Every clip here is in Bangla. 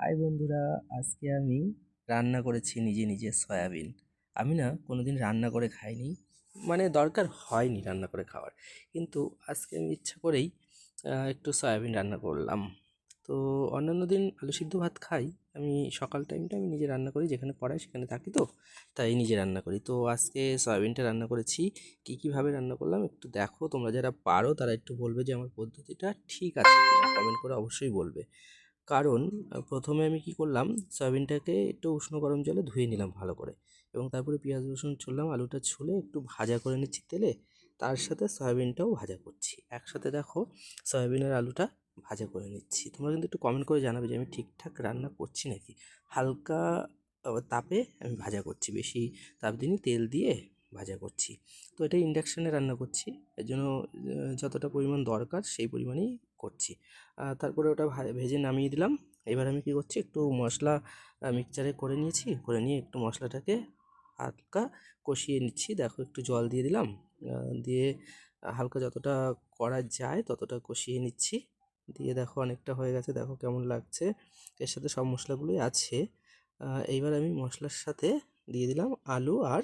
হাই বন্ধুরা, আজকে আমি রান্না করেছি নিজে নিজে সয়াবিন। আমি না কোনো দিন রান্না করে খাইনি মানে দরকার হয়নি রান্না করে খাওয়ার। কিন্তু আজকে আমি ইচ্ছা করেই একটু সয়াবিন রান্না করলাম। তো অন্যান্য দিন আলু সিদ্ধ ভাত খাই, আমি সকাল টাইমটা আমি নিজে রান্না করি, যেখানে পড়াই সেখানে থাকি তো, তাই নিজে রান্না করি। তো আজকে সয়াবিনটা রান্না করেছি, কী কীভাবে রান্না করলাম একটু দেখো, তোমরা যারা পারো তারা একটু বলবে যে আমার পদ্ধতিটা ঠিক আছে কমেন্ট করে অবশ্যই বলবে। কারণ প্রথমে আমি কি করলাম, সয়াবিনটাকে একটু উষ্ণ গরম জলে ধুয়ে নিলাম ভালো করে এবং তারপরে পেঁয়াজ, রসুন ছুললাম আলুটা ছুলে একটু ভাজা করে নিচ্ছি তেলে, তার সাথে সয়াবিনটাও ভাজা করছি। একসাথে দেখো সয়াবিনের আলুটা ভাজা করে নিচ্ছি। তোমরা কিন্তু একটু কমেন্ট করে জানাবে যে আমি ঠিকঠাক রান্না করছি নাকি? হালকা তাপে আমি ভাজা করছি, বেশি তাপ দিনই তেল দিয়ে ভাজা করছি। তো এটা ইন্ডাকশানে রান্না করছি। এর জন্য যতটা পরিমাণ দরকার সেই পরিমাণেই করছি। তারপরে ওটা ভেজে নামিয়ে দিলাম। এবার আমি কি করছি, একটু মশলা মিক্সচারে করে নিয়েছি। করে নিয়ে একটু মশলাটাকে হালকা কষিয়ে নিচ্ছি। দেখো একটু জল দিয়ে দিলাম। দিয়ে হালকা যতটা করা যায় ততটা কষিয়ে নিচ্ছি। দিয়ে দেখো অনেকটা হয়ে গেছে। দেখো কেমন লাগছে। এর সাথে সব মশলাগুলোই আছে। এইবার আমি মশলার সাথে দিয়ে দিলাম আলু আর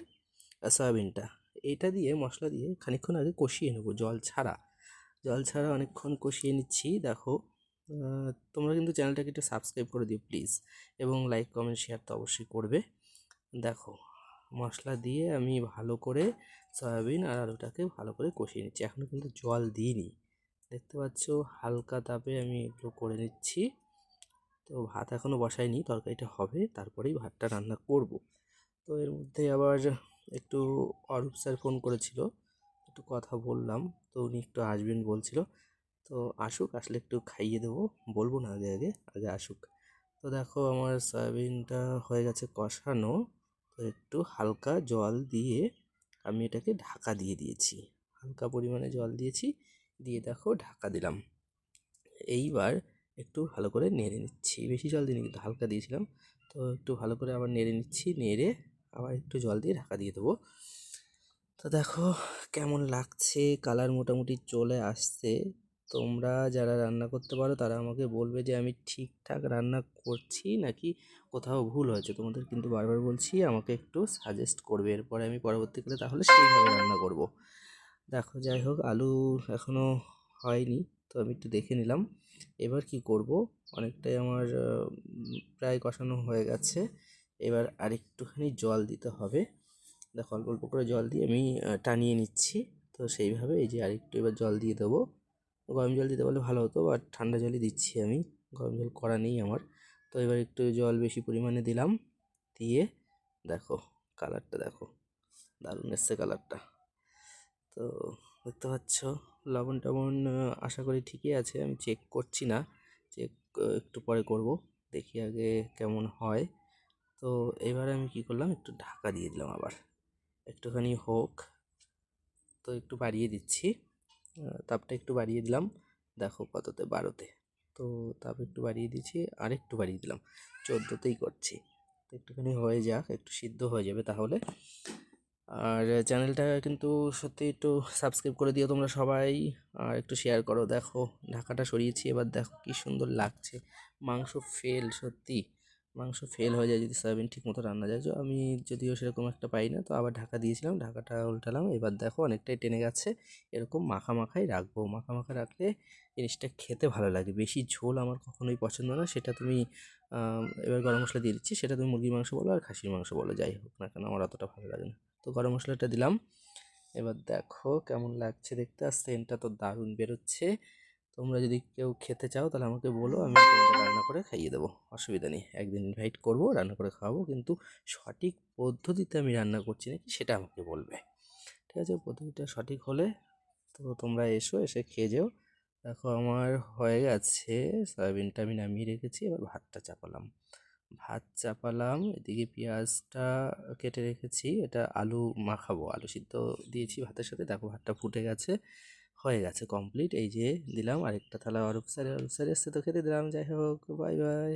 সয়াবিনটা। এইটা দিয়ে মশলা দিয়ে খানিকক্ষণ আগে কষিয়ে নেব জল ছাড়া। জল ছাড়া অনেকক্ষণ কষিয়ে নিচ্ছি, দেখো। তোমরা কিন্তু চ্যানেলটাকে একটু সাবস্ক্রাইব করে দিও প্লিজ এবং লাইক কমেন্ট শেয়ার তো অবশ্যই করবে। দেখো, মশলা দিয়ে আমি ভালো করে সয়াবিন আর আলুটাকে ভালো করে কষিয়ে নিচ্ছি। এখনও কিন্তু জল দিইনি। দেখতে পাচ্ছ, হালকা তাপে আমি এগুলো করে নিচ্ছি। তো ভাত এখনও বসাইনি তরকারিটা হবে, তারপরেই ভাতটা রান্না করব। তো এর মধ্যে আবার একটু অরূপ স্যার ফোন করেছিল। একটু কথা বললাম। তো উনি একটু আসবেন বলছিল। তো আসুক, আসলে একটু খাইয়ে দেবো। বলব না আগে আগে আগে আসুক। তো দেখো আমার সয়াবিনটা হয়ে গেছে কষানো। তো একটু হালকা জল দিয়ে আমি এটাকে ঢাকা দিয়ে দিয়েছি। হালকা পরিমাণে জল দিয়েছি। দিয়ে দেখো ঢাকা দিলাম। এইবার একটু ভালো করে নেড়ে নিচ্ছি। বেশি জল দিইনি, কিন্তু হালকা দিয়েছিলাম। তো একটু ভালো করে আবার নেড়ে নিচ্ছি। নেড়ে আবার একটু জল দিয়ে ঢাকা দিয়ে দেবো। তো দেখো, কেমন লাগছে? কালার মোটামুটি চলে আসছে। তোমরা যারা রান্না করতে পারো, তারা আমাকে বলবে যে, আমি ঠিকঠাক রান্না করছি নাকি কোথাও ভুল হয়েছে? তোমাদের কিন্তু বারবার বলছি, আমাকে একটু সাজেস্ট করবে। এরপরে আমি পরবর্তীকালে তাহলে সেইভাবে রান্না করব। দেখো, যাই হোক, আলু এখনও হয়নি, তো আমি একটু দেখে নিলাম। এবার কি করব? অনেকটাই আমার প্রায় কষানো হয়ে গেছে। এবার আরেকটুখানি জল দিতে হবে। দেখো অল্প অল্প করে জল দিয়ে আমি টানিয়ে নিচ্ছি। তো সেইভাবে এই যে আরেকটু এবার জল দিয়ে দেবো। গরম জল দিতে পারলে ভালো হতো বাট ঠান্ডা জলই দিচ্ছি আমি। গরম জল করা নেই আমার। তো এবার একটু জল বেশি পরিমাণে দিলাম। দিয়ে দেখো কালারটা দেখো। দারুণ এসছে কালারটা তো দেখতে পাচ্ছ, লবণ টবণ আশা করি ঠিকই আছে। আমি চেক করছি না। চেক একটু পরে করব। দেখি আগে কেমন হয়। তো এবারে আমি কি করলাম, একটু ঢাকা দিয়ে দিলাম আবার। একটুখানি হোক। তো একটু বাড়িয়ে দিচ্ছি। তাপটা একটু বাড়িয়ে দিলাম। দেখো কততে বারোতে। তো তাপ একটু বাড়িয়ে দিচ্ছি, আর একটু বাড়িয়ে দিলাম। চোদ্দোতেই করছি। তো একটুখানি হয়ে যাক, একটু সিদ্ধ হয়ে যাবে তাহলে। আর চ্যানেলটা কিন্তু সত্যি একটু সাবস্ক্রাইব করে দিও তোমরা সবাই। আর একটু শেয়ার করো, দেখো ঢাকাটা সরিয়েছি, এবার দেখো কি সুন্দর লাগছে। মাংস ফেল সত্যি। মাংস ফেল হয়ে যায় যদি সয়াবিন ঠিক মতো রান্না যায়। আমি যদিও সেরকম একটা পাই না, তো আবার ঢাকা দিয়েছিলাম, ঢাকাটা উল্টালাম। এবার দেখো অনেকটাই টেনে গেছে। এরকম মাখা মাখাই রাখব। মাখা মাখা রাখলে জিনিসটা খেতে ভালো লাগে। বেশি ঝোল আমার কখনোই পছন্দ না। সেটা তুমি এবার গরম মশলা দিয়ে দিচ্ছি। সেটা তুমি মুরগির মাংস বলো আর খাসির মাংস বলো, যাই হোক না কেন, আমার অতটা ভালো লাগে না। তো গরম মশলাটা দিলাম। এবার দেখো কেমন লাগছে দেখতে। আর সেন্টটা তো দারুণ বেরোচ্ছে। তোমরা যদি কেউ খেতে চাও, তাহলে আমাকে বলো, আমি তোমাদের রান্না করে খাইয়ে দেবো। অসুবিধা নেই, একদিন ইনভাইট করব, রান্না করে খাওয়াবো, কিন্তু সঠিক পদ্ধতিতে আমি রান্না করছি নাকি সেটা আমাকে বলবে। ঠিক আছে, পদ্ধতিটা সঠিক হলে তো তোমরা এসো, এসে খেয়ে যেও। দেখো, আমার হয়ে গেছে, সয়াবিনটা আমি নামিয়ে রেখেছি, এবার ভাতটা চাপালাম। ভাত চাপালাম, এদিকে পেঁয়াজটা কেটে রেখেছি, এটা আলু মাখাবো, আলু সিদ্ধ দিয়েছি ভাতের সাথে, দেখো ভাতটা ফুটে গেছে। হয়ে গেছে কমপ্লিট এই যে দিলাম আরেকটা থালা অরূপ স্যারের অরূপ স্যার এসছে তো খেতে দিলাম। যাই হোক বাই বাই